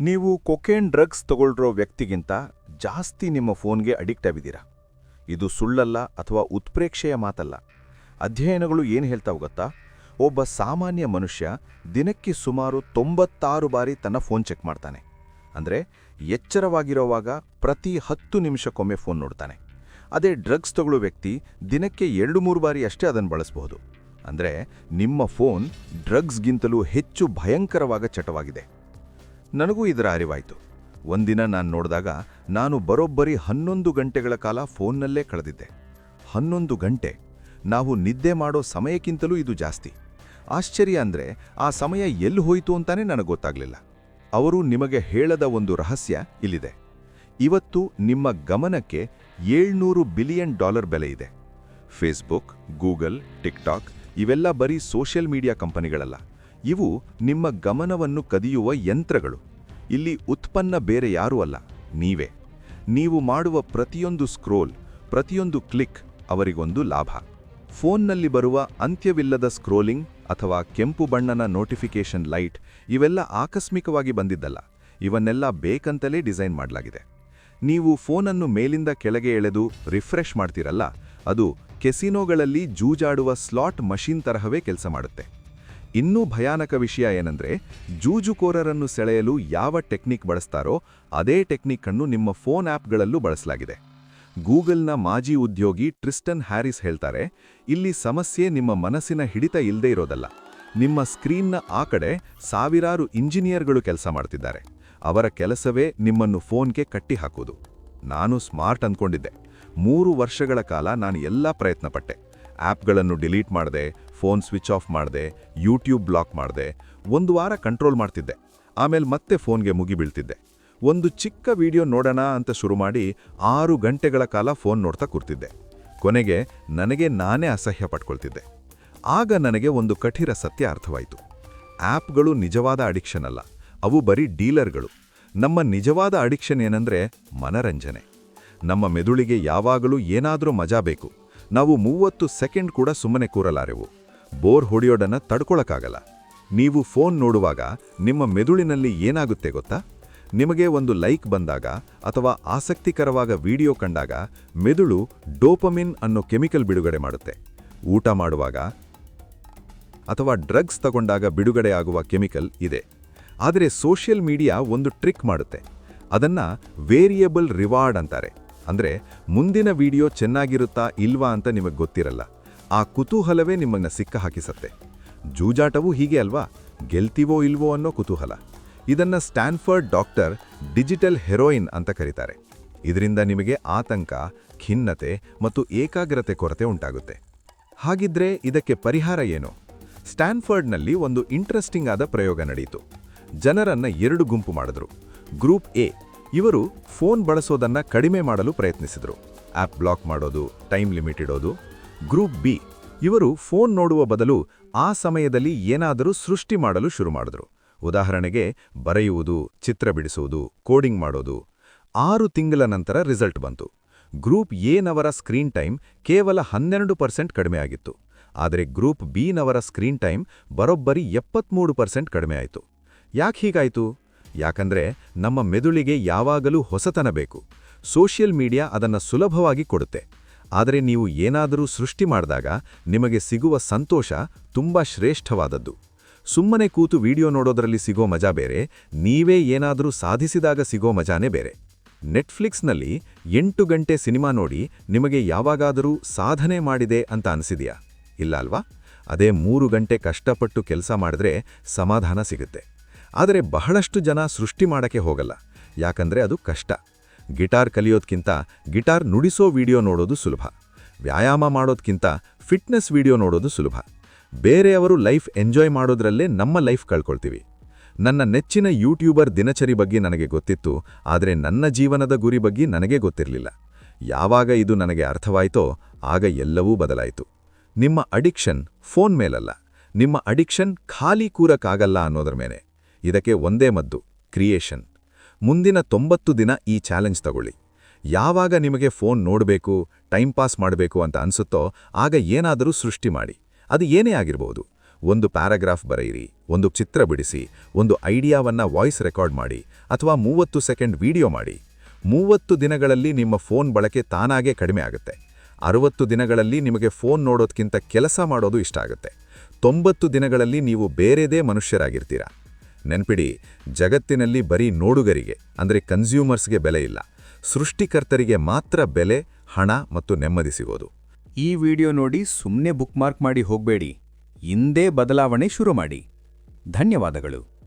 ನೀವು cocaine drugs ತಗೊಳ್ರೋ ವ್ಯಕ್ತಿಗಿಂತ ಜಾಸ್ತಿ ನಿಮ್ಮ ಫೋನ್ಗೆ ಅಡಿಕ್ಟ್ ಆಗಿದ್ದೀರಾ? ಇದು ಸುಳ್ಳಲ್ಲ ಅಥವಾ ಉತ್ಪ್ರೇಕ್ಷೆಯ ಮಾತಲ್ಲ. ಅಧ್ಯಯನಗಳು ಏನು ಹೇಳ್ತಾವು ಗೊತ್ತಾ? ಒಬ್ಬ ಸಾಮಾನ್ಯ ಮನುಷ್ಯ ದಿನಕ್ಕೆ ಸುಮಾರು ತೊಂಬತ್ತಾರು ಬಾರಿ ತನ್ನ ಫೋನ್ ಚೆಕ್ ಮಾಡ್ತಾನೆ. ಅಂದರೆ ಎಚ್ಚರವಾಗಿರೋವಾಗ ಪ್ರತಿ ಹತ್ತು ನಿಮಿಷಕ್ಕೊಮ್ಮೆ ಫೋನ್ ನೋಡ್ತಾನೆ. ಅದೇ ಡ್ರಗ್ಸ್ ತಗೊಳ್ಳೋ ವ್ಯಕ್ತಿ ದಿನಕ್ಕೆ ಎರಡು ಮೂರು ಬಾರಿ ಅಷ್ಟೇ ಅದನ್ನು ಬಳಸಬಹುದು. ಅಂದರೆ ನಿಮ್ಮ ಫೋನ್ ಡ್ರಗ್ಸ್ಗಿಂತಲೂ ಹೆಚ್ಚು ಭಯಂಕರವಾದ ಚಟವಾಗಿದೆ. ನನಗೂ ಇದರ ಅರಿವಾಯಿತು. ಒಂದಿನ ನಾನು ನೋಡಿದಾಗ ನಾನು ಬರೋಬ್ಬರಿ ಹನ್ನೊಂದು ಗಂಟೆಗಳ ಕಾಲ ಫೋನ್ನಲ್ಲೇ ಕಳೆದಿದ್ದೆ. ಹನ್ನೊಂದು ಗಂಟೆ. ನಾವು ನಿದ್ದೆ ಮಾಡೋ ಸಮಯಕ್ಕಿಂತಲೂ ಇದು ಜಾಸ್ತಿ. ಆಶ್ಚರ್ಯ ಅಂದರೆ ಆ ಸಮಯ ಎಲ್ಲಿ ಹೋಯಿತು ಅಂತಾನೆ ನನಗೆ ಗೊತ್ತಾಗಲಿಲ್ಲ. ಅವರು ನಿಮಗೆ ಹೇಳದ ಒಂದು ರಹಸ್ಯ ಇಲ್ಲಿದೆ. ಇವತ್ತು ನಿಮ್ಮ ಗಮನಕ್ಕೆ ಏಳ್ನೂರು ಬಿಲಿಯನ್ ಡಾಲರ್ ಬೆಲೆ ಇದೆ. ಫೇಸ್ಬುಕ್, ಗೂಗಲ್, ಟಿಕ್ಟಾಕ್ ಇವೆಲ್ಲ ಬರೀ ಸೋಷಿಯಲ್ ಮೀಡಿಯಾ ಕಂಪನಿಗಳಲ್ಲ. ಇವು ನಿಮ್ಮ ಗಮನವನ್ನು ಕದಿಯುವ ಯಂತ್ರಗಳು. ಇಲ್ಲಿ ಉತ್ಪನ್ನ ಬೇರೆ ಯಾರೂ ಅಲ್ಲ, ನೀವೇ. ನೀವು ಮಾಡುವ ಪ್ರತಿಯೊಂದು ಸ್ಕ್ರೋಲ್, ಪ್ರತಿಯೊಂದು ಕ್ಲಿಕ್ ಅವರಿಗೊಂದು ಲಾಭ. ಫೋನ್ನಲ್ಲಿ ಬರುವ ಅಂತ್ಯವಿಲ್ಲದ ಸ್ಕ್ರೋಲಿಂಗ್ ಅಥವಾ ಕೆಂಪು ಬಣ್ಣನ ನೋಟಿಫಿಕೇಷನ್ ಲೈಟ್ ಇವೆಲ್ಲ ಆಕಸ್ಮಿಕವಾಗಿ ಬಂದಿದ್ದಲ್ಲ, ಇವನ್ನೆಲ್ಲ ಬೇಕಂತಲೇ ಡಿಸೈನ್ ಮಾಡಲಾಗಿದೆ. ನೀವು ಫೋನನ್ನು ಮೇಲಿಂದ ಕೆಳಗೆ ಎಳೆದು ರಿಫ್ರೆಶ್ ಮಾಡ್ತೀರಲ್ಲ, ಅದು ಕೆಸಿನೋಗಳಲ್ಲಿ ಜೂಜಾಡುವ ಸ್ಲಾಟ್ ಮಷೀನ್ ತರಹವೇ ಕೆಲಸ ಮಾಡುತ್ತೆ. ಇನ್ನೂ ಭಯಾನಕ ವಿಷಯ ಏನಂದ್ರೆ ಜೂಜುಕೋರರನ್ನು ಸೆಳೆಯಲು ಯಾವ ಟೆಕ್ನಿಕ್ ಬಳಸ್ತಾರೋ ಅದೇ ಟೆಕ್ನಿಕ್ ಅನ್ನು ನಿಮ್ಮ ಫೋನ್ ಆ್ಯಪ್ಗಳಲ್ಲೂ ಬಳಸಲಾಗಿದೆ. ಗೂಗಲ್ನ ಮಾಜಿ ಉದ್ಯೋಗಿ ಟ್ರಿಸ್ಟನ್ ಹ್ಯಾರಿಸ್ ಹೇಳ್ತಾರೆ, ಇಲ್ಲಿ ಸಮಸ್ಯೆ ನಿಮ್ಮ ಮನಸ್ಸಿನ ಹಿಡಿತ ಇಲ್ಲದೇ ಇರೋದಲ್ಲ. ನಿಮ್ಮ ಸ್ಕ್ರೀನ್ನ ಆ ಕಡೆ ಸಾವಿರಾರು ಇಂಜಿನಿಯರ್ಗಳು ಕೆಲಸ ಮಾಡ್ತಿದ್ದಾರೆ. ಅವರ ಕೆಲಸವೇ ನಿಮ್ಮನ್ನು ಫೋನ್ಗೆ ಕಟ್ಟಿಹಾಕುವುದು ನಾನು ಸ್ಮಾರ್ಟ್ ಅಂದ್ಕೊಂಡಿದ್ದೆ ಮೂರು ವರ್ಷಗಳ ಕಾಲ ನಾನು ಎಲ್ಲ ಪ್ರಯತ್ನಪಟ್ಟೆ. ಆ್ಯಪ್ಗಳನ್ನು ಡಿಲೀಟ್ ಮಾಡಿದೆ, ಫೋನ್ ಸ್ವಿಚ್ ಆಫ್ ಮಾಡಿದೆ, ಯೂಟ್ಯೂಬ್ ಬ್ಲಾಕ್ ಮಾಡಿದೆ, ಒಂದು ವಾರ ಕಂಟ್ರೋಲ್ ಮಾಡ್ತಿದ್ದೆ. ಆಮೇಲೆ ಮತ್ತೆ ಫೋನ್ಗೆ ಮುಗಿಬೀಳ್ತಿದ್ದೆ ಒಂದು ಚಿಕ್ಕ ವಿಡಿಯೋ ನೋಡೋಣ ಅಂತ ಶುರು ಮಾಡಿ ಆರು ಗಂಟೆಗಳ ಕಾಲ ಫೋನ್ ನೋಡ್ತಾ ಕೂರ್ತಿದ್ದೆ. ಕೊನೆಗೆ ನನಗೆ ನಾನೇ ಅಸಹ್ಯ ಪಟ್ಕೊಳ್ತಿದ್ದೆ. ಆಗ ನನಗೆ ಒಂದು ಕಠಿರ ಸತ್ಯ ಅರ್ಥವಾಯಿತು. ಆ್ಯಪ್ಗಳು ನಿಜವಾದ ಅಡಿಕ್ಷನ್ ಅಲ್ಲ. ಅವು ಬರೀ ಡೀಲರ್ಗಳು. ನಮ್ಮ ನಿಜವಾದ ಅಡಿಕ್ಷನ್ ಏನಂದ್ರೆ ಮನರಂಜನೆ. ನಮ್ಮ ಮೆದುಳಿಗೆ ಯಾವಾಗಲೂ ಏನಾದರೂ ಮಜಾ ಬೇಕು. ನಾವು ಮೂವತ್ತು ಸೆಕೆಂಡ್ ಕೂಡ ಸುಮ್ಮನೆ ಕೂರಲಾರೆವು. ಬೋರ್ ಹೊಡೆಯೋಡನ್ನ ತಡ್ಕೊಳಕ್ಕಾಗಲ್ಲ. ನೀವು ಫೋನ್ ನೋಡುವಾಗ ನಿಮ್ಮ ಮೆದುಳಿನಲ್ಲಿ ಏನಾಗುತ್ತೆ ಗೊತ್ತಾ? ನಿಮಗೆ ಒಂದು ಲೈಕ್ ಬಂದಾಗ ಅಥವಾ ಆಸಕ್ತಿಕರವಾದ ವಿಡಿಯೋ ಕಂಡಾಗ ಮೆದುಳು ಡೋಪಮಿನ್ ಅನ್ನೋ ಕೆಮಿಕಲ್ ಬಿಡುಗಡೆ ಮಾಡುತ್ತೆ. ಊಟ ಮಾಡುವಾಗ ಅಥವಾ ಡ್ರಗ್ಸ್ ತಗೊಂಡಾಗ ಬಿಡುಗಡೆ ಆಗುವ ಕೆಮಿಕಲ್ ಇದೆ. ಆದರೆ ಸೋಷಿಯಲ್ ಮೀಡಿಯಾ ಒಂದು ಟ್ರಿಕ್ ಮಾಡುತ್ತೆ. ಅದನ್ನ ವೇರಿಯಬಲ್ ರಿವಾರ್ಡ್ ಅಂತಾರೆ. ಅಂದ್ರೆ ಮುಂದಿನ ವಿಡಿಯೋ ಚೆನ್ನಾಗಿರುತ್ತಾ ಇಲ್ವಾ ಅಂತ ನಿಮಗೆ ಗೊತ್ತಿರಲ್ಲ. ಆ ಕುತೂಹಲವೇ ನಿಮ್ಮನ್ನು ಸಿಕ್ಕ ಹಾಕಿಸತ್ತೆ ಜೂಜಾಟವೂ ಹೀಗೆ ಅಲ್ವಾ? ಗೆಲ್ತೀವೋ ಇಲ್ವೋ ಅನ್ನೋ ಕುತೂಹಲ. ಇದನ್ನು ಸ್ಟ್ಯಾನ್ಫರ್ಡ್ ಡಾಕ್ಟರ್ ಡಿಜಿಟಲ್ ಹೆರೋಯಿನ್ ಅಂತ ಕರೀತಾರೆ. ಇದರಿಂದ ನಿಮಗೆ ಆತಂಕ, ಖಿನ್ನತೆ ಮತ್ತು ಏಕಾಗ್ರತೆ ಕೊರತೆ ಉಂಟಾಗುತ್ತೆ. ಹಾಗಿದ್ರೆ ಇದಕ್ಕೆ ಪರಿಹಾರ ಏನು? ಸ್ಟ್ಯಾನ್ಫರ್ಡ್ನಲ್ಲಿ ಒಂದು ಇಂಟ್ರೆಸ್ಟಿಂಗ್ ಆದ ಪ್ರಯೋಗ ನಡೆಯಿತು ಜನರನ್ನ ಎರಡು ಗುಂಪು ಮಾಡಿದ್ರು. ಗ್ರೂಪ್ ಎ ಇವರು ಫೋನ್ ಬಳಸೋದನ್ನ ಕಡಿಮೆ ಮಾಡಲು ಪ್ರಯತ್ನಿಸಿದರು. ಆ್ಯಪ್ ಬ್ಲಾಕ್ ಮಾಡೋದು, ಟೈಮ್ ಲಿಮಿಟ್ ಇಡೋದು. ಗ್ರೂಪ್ ಬಿ, ಇವರು ಫೋನ್ ನೋಡುವ ಬದಲು ಆ ಸಮಯದಲ್ಲಿ ಏನಾದರೂ ಸೃಷ್ಟಿ ಮಾಡಲು ಶುರು ಮಾಡಿದ್ರು. ಉದಾಹರಣೆಗೆ, ಬರೆಯುವುದು, ಚಿತ್ರ ಬಿಡಿಸುವುದು, ಕೋಡಿಂಗ್ ಮಾಡೋದು. ಆರು ತಿಂಗಳ ನಂತರ ರಿಸಲ್ಟ್ ಬಂತು. ಗ್ರೂಪ್ ಎನವರ ಸ್ಕ್ರೀನ್ ಟೈಮ್ ಕೇವಲ ಹನ್ನೆರಡು ಪರ್ಸೆಂಟ್ ಕಡಿಮೆ ಆಗಿತ್ತು. ಆದರೆ ಗ್ರೂಪ್ ಬಿನವರ ಸ್ಕ್ರೀನ್ ಟೈಮ್ ಬರೋಬ್ಬರಿ ಎಪ್ಪತ್ಮೂರು ಪರ್ಸೆಂಟ್ ಕಡಿಮೆ ಆಯಿತು. ಯಾಕೆ ಹೀಗಾಯಿತು? ಯಾಕಂದ್ರೆ ನಮ್ಮ ಮೆದುಳಿಗೆ ಯಾವಾಗಲೂ ಹೊಸತನ ಬೇಕು. ಸೋಷಿಯಲ್ ಮೀಡಿಯಾ ಅದನ್ನು ಸುಲಭವಾಗಿ ಕೊಡುತ್ತೆ. ಆದರೆ ನೀವು ಏನಾದರೂ ಸೃಷ್ಟಿ ಮಾಡಿದಾಗ ನಿಮಗೆ ಸಿಗುವ ಸಂತೋಷ ತುಂಬಾ ಶ್ರೇಷ್ಠವಾದದ್ದು. ಸುಮ್ಮನೆ ಕೂತು ವಿಡಿಯೋ ನೋಡೋದರಲ್ಲಿ ಸಿಗೋ ಮಜಾ ಬೇರೆ, ನೀವೇ ಏನಾದರೂ ಸಾಧಿಸಿದಾಗ ಸಿಗೋ ಮಜಾನೇ ಬೇರೆ. ನೆಟ್ಫ್ಲಿಕ್ಸ್ನಲ್ಲಿ ಎಂಟು ಗಂಟೆ ಸಿನಿಮಾ ನೋಡಿ ನಿಮಗೆ ಯಾವಾಗಾದರೂ ಸಾಧನೆ ಮಾಡಿದೆ ಅಂತ ಅನಿಸಿದೆಯಾ? ಇಲ್ಲ ಅಲ್ವಾ? ಅದೇ ಮೂರು ಗಂಟೆ ಕಷ್ಟಪಟ್ಟು ಕೆಲಸ ಮಾಡಿದ್ರೆ ಸಮಾಧಾನ ಸಿಗುತ್ತೆ. ಆದರೆ ಬಹಳಷ್ಟು ಜನ ಸೃಷ್ಟಿ ಮಾಡಕ್ಕೆ ಹೋಗಲ್ಲ. ಯಾಕಂದ್ರೆ ಅದು ಕಷ್ಟ. ಗಿಟಾರ್ ಕಲಿಯೋದ್ಕಿಂತ ಗಿಟಾರ್ ನುಡಿಸೋ ವಿಡಿಯೋ ನೋಡೋದು ಸುಲಭ. ವ್ಯಾಯಾಮ ಮಾಡೋದ್ಕಿಂತ ಫಿಟ್ನೆಸ್ ವಿಡಿಯೋ ನೋಡೋದು ಸುಲಭ. ಬೇರೆಯವರು ಲೈಫ್ ಎಂಜಾಯ್ ಮಾಡೋದ್ರಲ್ಲೇ ನಮ್ಮ ಲೈಫ್ ಕಳ್ಕೊಳ್ತೀವಿ. ನನ್ನ ನೆಚ್ಚಿನ ಯೂಟ್ಯೂಬರ್ ದಿನಚರಿ ಬಗ್ಗೆ ನನಗೆ ಗೊತ್ತಿತ್ತು, ಆದರೆ ನನ್ನ ಜೀವನದ ಗುರಿ ಬಗ್ಗೆ ನನಗೆ ಗೊತ್ತಿರಲಿಲ್ಲ. ಯಾವಾಗ ಇದು ನನಗೆ ಅರ್ಥವಾಯಿತೋ, ಆಗ ಎಲ್ಲವೂ ಬದಲಾಯಿತು. ನಿಮ್ಮ ಅಡಿಕ್ಷನ್ ಫೋನ್ ಮೇಲಲ್ಲ. ನಿಮ್ಮ ಅಡಿಕ್ಷನ್ ಖಾಲಿ ಕೂರಕ್ಕಾಗಲ್ಲ ಅನ್ನೋದ್ರ ಮೇಲೆ. ಇದಕ್ಕೆ ಒಂದೇ ಮದ್ದು, ಕ್ರಿಯೇಷನ್. ಮುಂದಿನ ತೊಂಬತ್ತು ದಿನ ಈ ಚಾಲೆಂಜ್ ತಗೊಳ್ಳಿ. ಯಾವಾಗ ನಿಮಗೆ ಫೋನ್ ನೋಡಬೇಕು, ಟೈಮ್ ಪಾಸ್ ಮಾಡಬೇಕು ಅಂತ ಅನ್ಸುತ್ತೋ, ಆಗ ಏನಾದರೂ ಸೃಷ್ಟಿ ಮಾಡಿ. ಅದು ಏನೇ ಆಗಿರಬಹುದು ಒಂದು ಪ್ಯಾರಾಗ್ರಾಫ್ ಬರೆಯಿರಿ, ಒಂದು ಚಿತ್ರ ಬಿಡಿಸಿ, ಒಂದು ಐಡಿಯಾವನ್ನ ವಾಯ್ಸ್ ರೆಕಾರ್ಡ್ ಮಾಡಿ, ಅಥವಾ ಮೂವತ್ತು ಸೆಕೆಂಡ್ ವಿಡಿಯೋ ಮಾಡಿ. ಮೂವತ್ತು ದಿನಗಳಲ್ಲಿ ನಿಮ್ಮ ಫೋನ್ ಬಳಕೆ ತಾನಾಗೇ ಕಡಿಮೆ ಆಗುತ್ತೆ. ಅರವತ್ತು ದಿನಗಳಲ್ಲಿ ನಿಮಗೆ ಫೋನ್ ನೋಡೋದಕ್ಕಿಂತ ಕೆಲಸ ಮಾಡೋದು ಇಷ್ಟ ಆಗುತ್ತೆ. ತೊಂಬತ್ತು ದಿನಗಳಲ್ಲಿ ನೀವು ಬೇರೆದೇ ಮನುಷ್ಯರಾಗಿರ್ತೀರಾ. ನೆನ್ಪಿಡಿ, ಜಗತ್ತಿನಲ್ಲಿ ಬರೀ ನೋಡುಗರಿಗೆ, ಅಂದರೆ ಕನ್ಸ್ಯೂಮರ್ಸ್ಗೆ ಬೆಲೆ ಇಲ್ಲ. ಸೃಷ್ಟಿಕರ್ತರಿಗೆ ಮಾತ್ರ ಬೆಲೆ, ಹಣ ಮತ್ತು ನೆಮ್ಮದಿ ಸಿಗೋದು. ಈ ವಿಡಿಯೋ ನೋಡಿ ಸುಮ್ಮನೆ ಬುಕ್ ಮಾರ್ಕ್ ಮಾಡಿ ಹೋಗಬೇಡಿ. ಇಂದೇ ಬದಲಾವಣೆ ಶುರು ಮಾಡಿ. ಧನ್ಯವಾದಗಳು.